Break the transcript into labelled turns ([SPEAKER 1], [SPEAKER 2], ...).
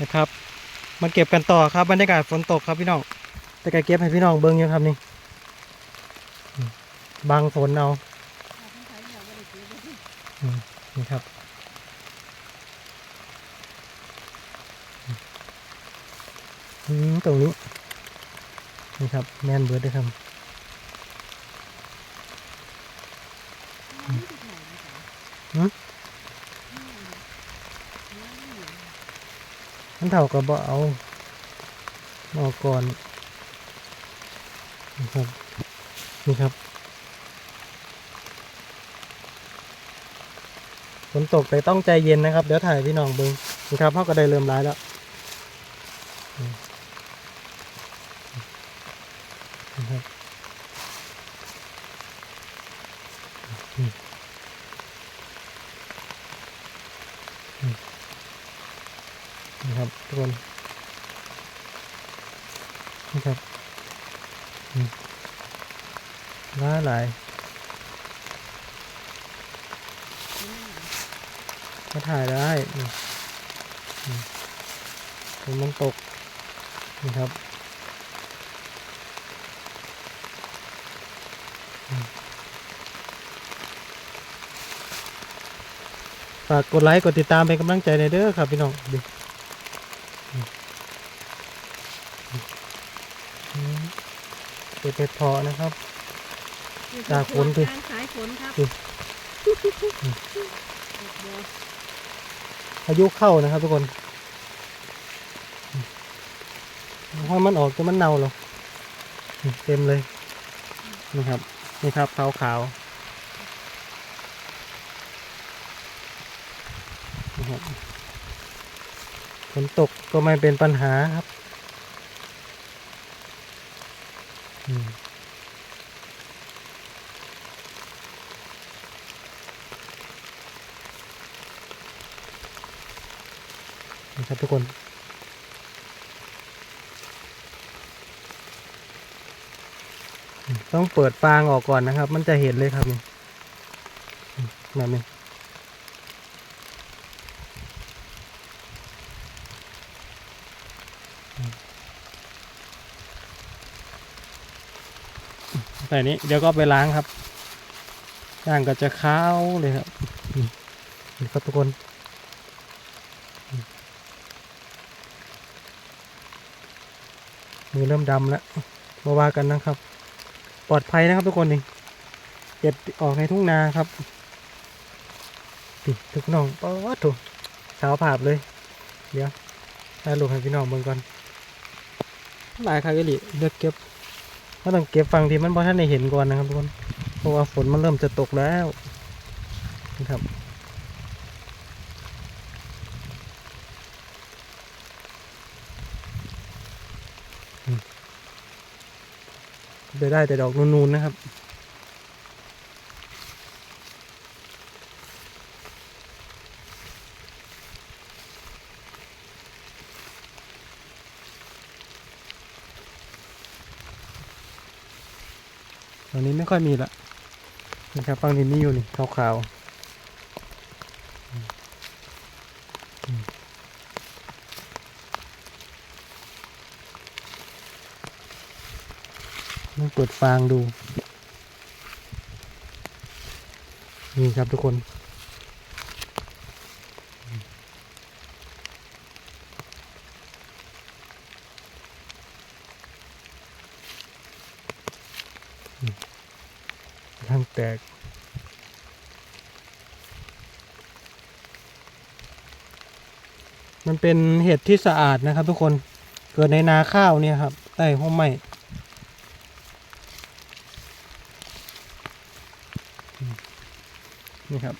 [SPEAKER 1] นะครับมาเก็บกันต่อครับบรรยากาศฝนตกครับพี่น้องแต่ก็เก็บให้พี่น้องเบิ้งอยู่ครับนี่บังฝนเอาอืมนี่ครับอืมตรงนี้นี่ครับแมนเบิร์ดด้วยครับหืมมัน เท่ากับบ่เอาหมอก่อนนี่ครับนี่ครับฝนตกแต่ต้องใจเย็นนะครับ เดี๋ยวถ่ายพี่น้องเบิ้งนี่ครับพ่อก็ได้เริ่มร้ายแล้วอืมนะครับอืมอืม ครับทุกคนนี่ครับอืมหลาหลายก็ถ่ายได้อืมมฝนมันตกนี่ครับฝากกดไลค์ กดติดตามเป็นกำลังใจในเด้อครับพี่น้องดิอืมอืม เป็นเพชรเพาะนะครับ จากฝนสิ
[SPEAKER 2] การขายฝนครับ
[SPEAKER 1] สิพายุเข้านะครับทุกคนถ้ามันออกจะมันเน่าหรอกเต็มเลยนี่ครับนี่ครับขาวขาวๆนี่ครับฝนตกก็ไม่เป็นปัญหาครับ นี่ครับทุกคนต้องเปิดฟางออกก่อนนะครับ มันจะเห็นเลยครับนี่แบบนี้อืม ใส่นี้เดี๋ยวก็ไปล้างครับย่างก็จะขาวเลยครับนี่ครับทุกคนมือเริ่มดำแล้วมาว่ากันนะครับ ปลอดภัยนะครับทุกคนนี่เก็บออกในทุ่งนาครับติทุกน้องปอดถูกสาวผาบเลย เดี๋ยวถ่ายรูปให้พี่น้องเบิ่งก่อนหลายครั้งก็หลีเลือกเก็บ ก็ต้องเก็บฟังที่มันพอท่านได้เห็นก่อนนะครับทุกคน เพราะว่าฝนมันเริ่มจะตกแล้วนะครับได้ได้แต่ดอกนูนๆนะครับ ตอนนี้ไม่ค่อยมีละนะครับฟังนี้มีอยู่นี่ขาวๆอืมอืมลองเปิดฟางดู นี่ครับทุกคน ทางแตกมันเป็นเห็ดที่สะอาดนะครับทุกคนเกิดในนาข้าวเนี่ยครับใต้ห้องไม้นี่ครับ